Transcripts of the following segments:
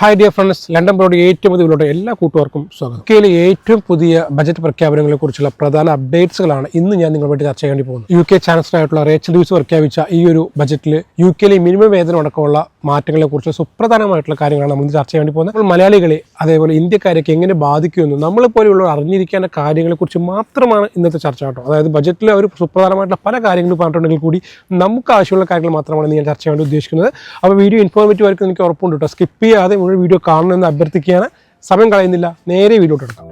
Hi dear friends London broad ഏറ്റവും പുതിയ എല്ലാ കൂട്ടുകാർക്കും സ്വാഗതം. കെയിലെ ഏറ്റവും പുതിയ ബജറ്റ് പ്രഖ്യാപനങ്ങളെ കുറിച്ചുള്ള പ്രധാന അപ്ഡേറ്റ്സുകളാണ് ഇന്ന് ഞാൻ നിങ്ങളുമായിട്ട് ചർച്ച ചെയ്യേണ്ടി പോകുന്നത്. യു കെ ചാൻസലറായിട്ടുള്ള റേച്ചൽ ഡ്യൂസ് പ്രഖ്യാപിച്ച ഈ ഒരു ബജറ്റിൽ യു കെയിലെ മിനിമം വേതനം അടക്കമുള്ള മാറ്റങ്ങളെ കുറിച്ച് സുപ്രധാനമായിട്ടുള്ള കാര്യങ്ങളാണ് നമ്മൾ ചർച്ച ചെയ്യേണ്ടി പോകുന്നത്. നമ്മൾ മലയാളികളെ അതേപോലെ ഇന്ത്യക്കാരെയൊക്കെ എങ്ങനെ ബാധിക്കുമെന്ന് നമ്മളെ പോലെയുള്ളവർ അറിഞ്ഞിരിക്കേണ്ട കാര്യങ്ങളെക്കുറിച്ച് മാത്രമാണ് ഇന്നത്തെ ചർച്ച കേട്ടോ. അതായത് ബജറ്റിൽ അവർ സുപ്രധാനമായിട്ടുള്ള പല കാര്യങ്ങളും പറഞ്ഞിട്ടുണ്ടെങ്കിൽ കൂടി നമുക്ക് ആവശ്യമുള്ള കാര്യങ്ങൾ മാത്രമാണ് ഞാൻ ചർച്ച ചെയ്യാൻ വേണ്ടി ഉദ്ദേശിക്കുന്നത്. അപ്പോൾ വീഡിയോ ഇൻഫോർമേറ്റീവ് ആയിരിക്കും എനിക്ക് ഉറപ്പുണ്ട് കേട്ടോ. സ്കിപ്പ് ചെയ്യാതെ മുഴുവൻ വീഡിയോ കാണണമെന്ന് അഭ്യർത്ഥിക്കുകയാണ്. സമയം കളയുന്നില്ല. നേരെ വീഡിയോ എടുക്കാം.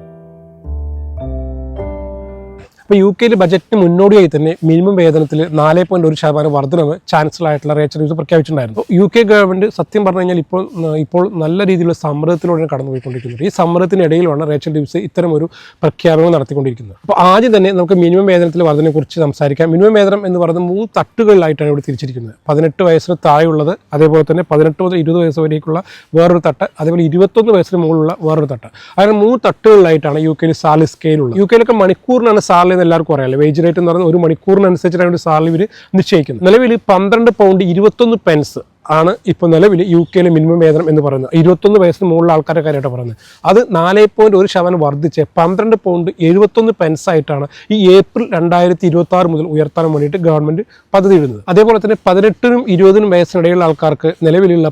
അപ്പോൾ യു കെയിൽ ബജറ്റിന് മുന്നോടിയായി തന്നെ മിനിമം വേതനത്തിൽ നാല് പോയിന്റ് ഒരു ശതമാനം വർധനവ് ചാൻസലർ ആയിട്ടുള്ള റേച്ചൽ ന്യൂസ് പ്രഖ്യാപിച്ചിട്ടുണ്ടായിരുന്നു. യു കെ ഗവൺമെന്റ് സത്യം പറഞ്ഞു കഴിഞ്ഞാൽ ഇപ്പോൾ ഇപ്പോൾ നല്ല രീതിയിലുള്ള സമ്മർദ്ദത്തിലൂടെയാണ് കടന്നുപോയിക്കൊണ്ടിരിക്കുന്നത്. ഈ സമ്മർദ്ദത്തിനിടയിലാണ് റേച്ചൽ ഡിവിസ് ഇത്തരം ഒരു പ്രഖ്യാപനം നടത്തിക്കൊണ്ടിരിക്കുന്നത്. അപ്പോൾ ആദ്യം തന്നെ നമുക്ക് മിനിമം വേതനത്തിൽ വർധനയെ കുറിച്ച് സംസാരിക്കാം. മിനിമം വേതനം എന്ന് പറയുന്നത് മൂന്ന് തട്ടുകളിലായിട്ടാണ് ഇവിടെ തിരിച്ചിരിക്കുന്നത്. പതിനെട്ട് വയസ്സിന് താഴെയുള്ളത് അതേപോലെ തന്നെ പതിനെട്ട് മുതൽ ഇരുപത് വയസ്സ് വരേക്കുള്ള വേറൊരു തട്ട് അതേപോലെ ഇരുപത്തൊന്ന് വയസ്സിന് മുകളിലുള്ള വേറൊരു തട്ട്. അങ്ങനെ മൂന്ന് തട്ടുകളിലായിട്ടാണ് യു കെയിൽ സാലറി സ്കെയിൽ ഉള്ളത്. യു കെയിലൊക്കെ മണിക്കൂറിനാണ് സാലറി എന്ന് എല്ലാവർക്കും അറിയാലോ വേജ് റേറ്റ് എന്ന് പറഞ്ഞാൽ ഒരു മണിക്കൂറിനനുസരിച്ചിട്ടാണ് ഒരു സാലറി ഇവർ നിശ്ചയിക്കുന്നത്. നിലവിൽ പന്ത്രണ്ട് പൗണ്ട് ഇരുപത്തൊന്ന് പെൻസ് ആണ് ഇപ്പോൾ നിലവിൽ യു കെയിലെ മിനിമം വേതനം എന്ന് പറയുന്നത്. ഇരുപത്തൊന്ന് വയസ്സിന് മുകളിലുള്ള ആൾക്കാരുടെ കാര്യമായിട്ട് പറയുന്നത്. അത് നാല് പോയിന്റ് ഒരു ശതമാനം വർദ്ധിച്ച് പന്ത്രണ്ട് പൗണ്ട് എഴുപത്തൊന്ന് പെൻസ് ആയിട്ടാണ് ഈ ഏപ്രിൽ രണ്ടായിരത്തി ഇരുപത്തി ആറ് മുതൽ ഉയർത്താൻ വേണ്ടിയിട്ട് ഗവൺമെന്റ് പദ്ധതി ഇടുന്നത് അതേപോലെ തന്നെ പതിനെട്ടിനും ഇരുപതിനും വയസ്സിനിടയിലുള്ള ആൾക്കാർക്ക് നിലവിലുള്ള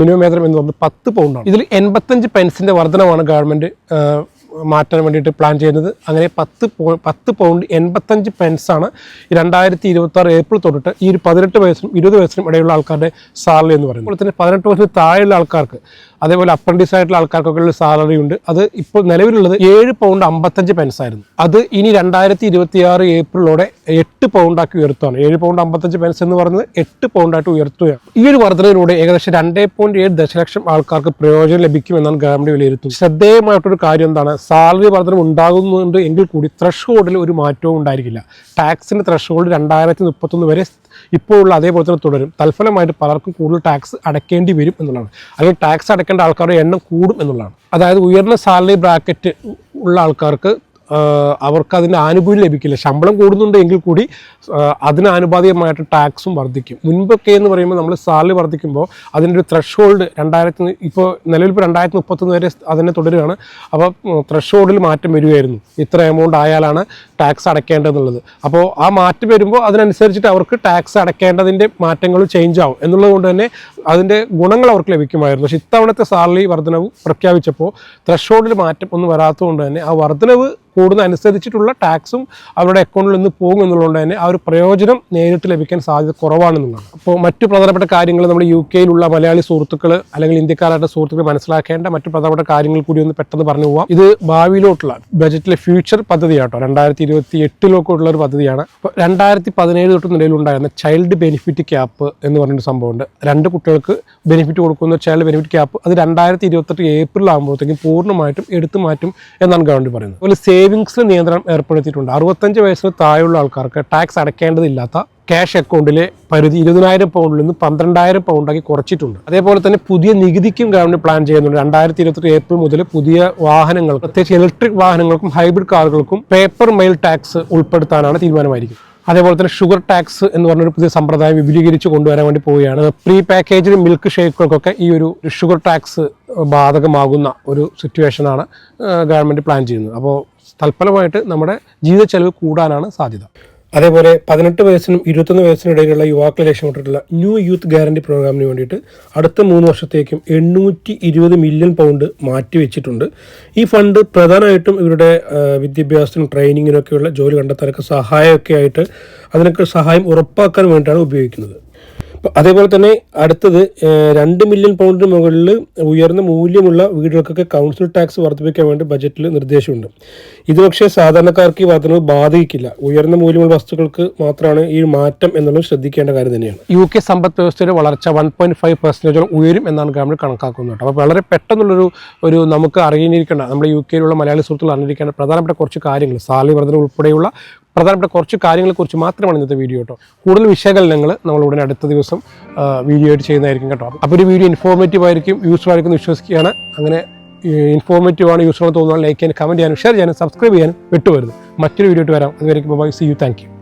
മിനിമം വേതനം എന്ന് പറയുന്നത് പത്ത് പൗണ്ടാണ് ഇതിൽ എൺപത്തഞ്ച് പെൻസിന്റെ വർധനമാണ് ഗവൺമെന്റ് മാറ്റാൻ വേണ്ടിയിട്ട് പ്ലാൻ ചെയ്യുന്നത്. അങ്ങനെ പത്ത് പോ പത്ത് പൗണ്ട് എൺപത്തഞ്ച് പെൻസാണ് രണ്ടായിരത്തി ഇരുപത്തി ആറ് ഏപ്രിൽ തൊട്ടിട്ട് ഈ ഒരു പതിനെട്ട് വയസ്സിനും ഇരുപത് വയസ്സിനും ഇടയിലുള്ള ആൾക്കാരുടെ സാലറി എന്ന് പറയുന്നത്. അതുപോലെ തന്നെ പതിനെട്ട് വയസ്സിന് താഴെയുള്ള ആൾക്കാർക്ക് അതേപോലെ അപ്രന്റീസ് ആയിട്ടുള്ള ആൾക്കാർക്കൊക്കെ ഉള്ള സാലറി ഉണ്ട്. അത് ഇപ്പോൾ നിലവിലുള്ളത് ഏഴ് പൗണ്ട് അമ്പത്തഞ്ച് പെൻസ് ആയിരുന്നു. അത് ഇനി രണ്ടായിരത്തി ഇരുപത്തി ആറ് ഏപ്രിലോടെ എട്ട് പൗണ്ടാക്കി ഉയർത്തുകയാണ് ഏഴ് പൗണ്ട് അമ്പത്തഞ്ച് പെൻസ് എന്ന് പറയുന്നത് എട്ട് പൗണ്ടായിട്ട് ഉയർത്തുകയാണ്. ഈ ഒരു വർധനയിലൂടെ ഏകദേശം രണ്ടേ പോയിന്റ് ഏഴ് ദശലക്ഷം ആൾക്കാർക്ക് പ്രയോജനം ലഭിക്കുമെന്നാണ് ഗവൺമെന്റ് വിലയിരുത്തുന്നത് ശ്രദ്ധേയമായിട്ടൊരു കാര്യം എന്താണ്? സാലറി വർധനം ഉണ്ടാകുന്നുണ്ട് എങ്കിൽ കൂടി ത്രഷ് ഹോൾഡിൽ ഒരു മാറ്റവും ഉണ്ടായിരിക്കില്ല. ടാക്സിന്റെ ത്രഷ് ഹോൾഡ് രണ്ടായിരത്തി മുപ്പത്തൊന്ന് വരെ ഇപ്പോഴുള്ള അതേപോലെ തന്നെ തുടരും. തൽഫലമായിട്ട് പലർക്കും കൂടുതൽ ടാക്സ് അടയ്ക്കേണ്ടി വരും എന്നുള്ളതാണ്. അല്ലെങ്കിൽ ടാക്സ് അടയ്ക്കേണ്ട ആൾക്കാരുടെ എണ്ണം കൂടും എന്നുള്ളതാണ്. അതായത് ഉയർന്ന സാലറി ബ്രാക്കറ്റ് ഉള്ള ആൾക്കാർക്ക് അവർക്ക് അതിന്റെ ആനുകൂല്യം ലഭിക്കില്ല. ശമ്പളം കൂടുന്നുണ്ട് എങ്കിൽ കൂടി അതിനാനുപാതികമായിട്ട് ടാക്സും വർദ്ധിക്കും. മുൻപൊക്കെ എന്ന് പറയുമ്പോൾ നമ്മൾ സാലറി വർദ്ധിക്കുമ്പോൾ അതിന്റെ ഒരു ത്രഷ് ഹോൾഡ് രണ്ടായിരത്തി ഇപ്പോൾ നിലവിൽ ഇപ്പോൾ രണ്ടായിരത്തി മുപ്പത്തൊന്ന് വരെ അതിനെ തുടരുകയാണ്. അപ്പോൾ ത്രഷ് ഹോൾഡിൽ മാറ്റം വരികയായിരുന്നു ഇത്ര എമൗണ്ട് ആയാലാണ് ടാക്സ് അടയ്ക്കേണ്ടതെന്നുള്ളത്. അപ്പോൾ ആ മാറ്റം വരുമ്പോൾ അതിനനുസരിച്ചിട്ട് അവർക്ക് ടാക്സ് അടയ്ക്കേണ്ടതിന്റെ മാറ്റങ്ങൾ ചേഞ്ച് ആവും. എന്നുള്ളത് കൊണ്ട് തന്നെ അതിന്റെ ഗുണങ്ങൾ അവർക്ക് ലഭിക്കുമായിരുന്നു. പക്ഷേ ഇത്തവണത്തെ സാലറി വർധനവ് പ്രഖ്യാപിച്ചപ്പോൾ ത്രഷോഡിൽ മാറ്റം ഒന്നും വരാത്തതുകൊണ്ട് തന്നെ ആ വർധനവ് കൂടുന്നതനുസരിച്ചിട്ടുള്ള ടാക്സും അവരുടെ അക്കൗണ്ടിൽ നിന്ന് പോകും എന്നുള്ളതുകൊണ്ട് തന്നെ ആ ഒരു പ്രയോജനം നേരിട്ട് ലഭിക്കാൻ സാധ്യത കുറവാണെന്നുള്ളതാണ്. അപ്പോൾ മറ്റു പ്രധാനപ്പെട്ട കാര്യങ്ങൾ നമ്മൾ യു കെയിലുള്ള മലയാളി സുഹൃത്തുക്കൾ അല്ലെങ്കിൽ ഇന്ത്യക്കാരായിട്ട് സുഹൃത്തുക്കൾ മനസ്സിലാക്കേണ്ട മറ്റു പ്രധാനപ്പെട്ട കാര്യങ്ങൾ കൂടി ഒന്ന് പെട്ടെന്ന് പറഞ്ഞു പോവാം. ഇത് ഭാവിയിലോട്ടുള്ള ബജറ്റിലെ ഫ്യൂച്ചർ പദ്ധതിയാട്ടോ. രണ്ടായിരത്തി ഇരുപത്തി എട്ടിലൊക്കെ ഉള്ള ഒരു പദ്ധതിയാണ്. അപ്പോൾ രണ്ടായിരത്തി പതിനേഴ് തൊട്ട് ചൈൽഡ് ബെനിഫിറ്റ് ക്യാപ്പ് എന്ന് പറഞ്ഞൊരു സംഭവമുണ്ട്. രണ്ട് കുട്ടികൾക്ക് ബെനിഫിറ്റ് കൊടുക്കുന്ന ചാനൽ ബെനിഫിറ്റ് ക്യാപ്പ് അത് രണ്ടായിരത്തി ഇരുപത്തെട്ട് ഏപ്രിൽ ആകുമ്പോഴത്തേക്കും പൂർണമായിട്ടും എടുത്തു മാറ്റും എന്നാണ് ഗവൺമെന്റ് പറയുന്നത്. അതുപോലെ സേവിങ്സിൽ നിയന്ത്രണം ഏർപ്പെടുത്തിയിട്ടുണ്ട്. അറുപത്തഞ്ച് വയസ്സിന് താഴെയുള്ള ആൾക്കാർക്ക് ടാക്സ് അടയ്ക്കേണ്ടതില്ലാത്ത ക്യാഷ് അക്കൗണ്ടിലെ പരിധി ഇരുപതിനായിരം പൗണ്ടിൽ നിന്ന് പന്ത്രണ്ടായിരം പൗണ്ടാക്കി കുറച്ചിട്ടുണ്ട്. അതേപോലെ തന്നെ പുതിയ നികുതിക്കും ഗവൺമെന്റ് പ്ലാൻ ചെയ്യുന്നുണ്ട്. രണ്ടായിരത്തി ഇരുപത്തി ഏപ്രിൽ മുതൽ പുതിയ വാഹനങ്ങൾ പ്രത്യേകിച്ച് ഇലക്ട്രിക് വാഹനങ്ങൾക്കും ഹൈബ്രിഡ് കാറുകൾക്കും പേപ്പർ മെയിൽ ടാക്സ് ഉൾപ്പെടുത്താനാണ് തീരുമാനമായിരിക്കും അതേപോലെ തന്നെ ഷുഗർ ടാക്സ് എന്ന് പറഞ്ഞൊരു പുതിയ സമ്പ്രദായം വിപുലീകരിച്ച് കൊണ്ടുവരാൻ വേണ്ടി പോവുകയാണ്. പ്രീ പാക്കേജ്ഡ് മിൽക്ക് ഷേക്കുകൾക്കൊക്കെ ഈ ഒരു ഷുഗർ ടാക്സ് ബാധകമാകുന്ന ഒരു സിറ്റുവേഷനാണ് ഗവൺമെന്റ് പ്ലാൻ ചെയ്യുന്നത്. അപ്പോൾ തൽഫലമായിട്ട് നമ്മുടെ ജീവിത ചെലവ് കൂടാനാണ് സാധ്യത. അതേപോലെ പതിനെട്ട് വയസ്സിനും ഇരുപത്തൊന്ന് വയസ്സിനും ഇടയിലുള്ള യുവാക്കളെ ലക്ഷ്യമിട്ടിട്ടുള്ള ന്യൂ യൂത്ത് ഗ്യാരണ്ടി പ്രോഗ്രാമിന് വേണ്ടിയിട്ട് അടുത്ത മൂന്ന് വർഷത്തേക്കും എണ്ണൂറ്റി ഇരുപത് മില്യൺ പൗണ്ട് മാറ്റിവെച്ചിട്ടുണ്ട്. ഈ ഫണ്ട് പ്രധാനമായിട്ടും ഇവരുടെ വിദ്യാഭ്യാസത്തിനും ട്രെയിനിങ്ങിനൊക്കെയുള്ള ജോലി കണ്ടെത്താനൊക്കെ സഹായമൊക്കെ ആയിട്ട് അതിനൊക്കെ സഹായം ഉറപ്പാക്കാൻ വേണ്ടിയിട്ടാണ് ഉപയോഗിക്കുന്നത്. അതേപോലെ തന്നെ അടുത്തത് രണ്ട് മില്യൺ പൗണ്ടിന് മുകളിൽ ഉയർന്ന മൂല്യമുള്ള വീടുകൾക്കൊക്കെ കൗൺസിൽ ടാക്സ് വർദ്ധിപ്പിക്കാൻ വേണ്ടി ബജറ്റിൽ നിർദ്ദേശമുണ്ട്. ഇത് പക്ഷേ സാധാരണക്കാർക്ക് ഈ വർധനവ് ബാധിക്കില്ല. ഉയർന്ന മൂല്യമുള്ള വസ്തുക്കൾക്ക് മാത്രമാണ് ഈ മാറ്റം എന്നുള്ളത് ശ്രദ്ധിക്കേണ്ട കാര്യം തന്നെയാണ്. യു കെ സമ്പദ് വ്യവസ്ഥയുടെ വളർച്ച വൺ പോയിന്റ് ഫൈവ് പെർസെന്റേജോളം ഉയരും എന്നാണ് ഗവൺമെന്റ് കണക്കാക്കുന്നത്. അപ്പോൾ വളരെ പെട്ടെന്നുള്ളൊരു ഒരു നമുക്ക് അറിഞ്ഞിരിക്കേണ്ട നമ്മുടെ യു കെയിലുള്ള മലയാളി സുഹൃത്തുക്കൾ അറിഞ്ഞിരിക്കേണ്ട പ്രധാനപ്പെട്ട കുറച്ച് കാര്യങ്ങൾ. സാലറി വർധന ഉൾപ്പെടെയുള്ള പ്രധാനപ്പെട്ട കുറച്ച് കാര്യങ്ങളെക്കുറിച്ച് മാത്രമാണ് ഇന്നത്തെ വീഡിയോ കേട്ടോ കൂടുതൽ വിശകലനങ്ങൾ നമ്മൾ ഉടനെ അടുത്ത ദിവസം വീഡിയോ ആയിട്ട് ചെയ്യുന്നതായിരിക്കും കേട്ടോ. അപ്പോൾ ഒരു വീഡിയോ ഇൻഫോർമേറ്റീവ് ആയിരിക്കും യൂസ്ഫുൾ ആയിരിക്കും വിശ്വസിക്കുകയാണ്. അങ്ങനെ ഇൻഫോർമേറ്റീവ് ആണ് യൂസ്ഫുൾ തോന്നുന്നത് ലൈക്ക് ചെയ്യാനും കമന്റ് ചെയ്യാനും ഷെയർ ചെയ്യാനും സബ്സ്ക്രൈബ് ചെയ്യാനും വിട്ടുവരുത്. മറ്റൊരു വീഡിയോ ആയിട്ട് വരാം. അതുവരെയും bye see you thank you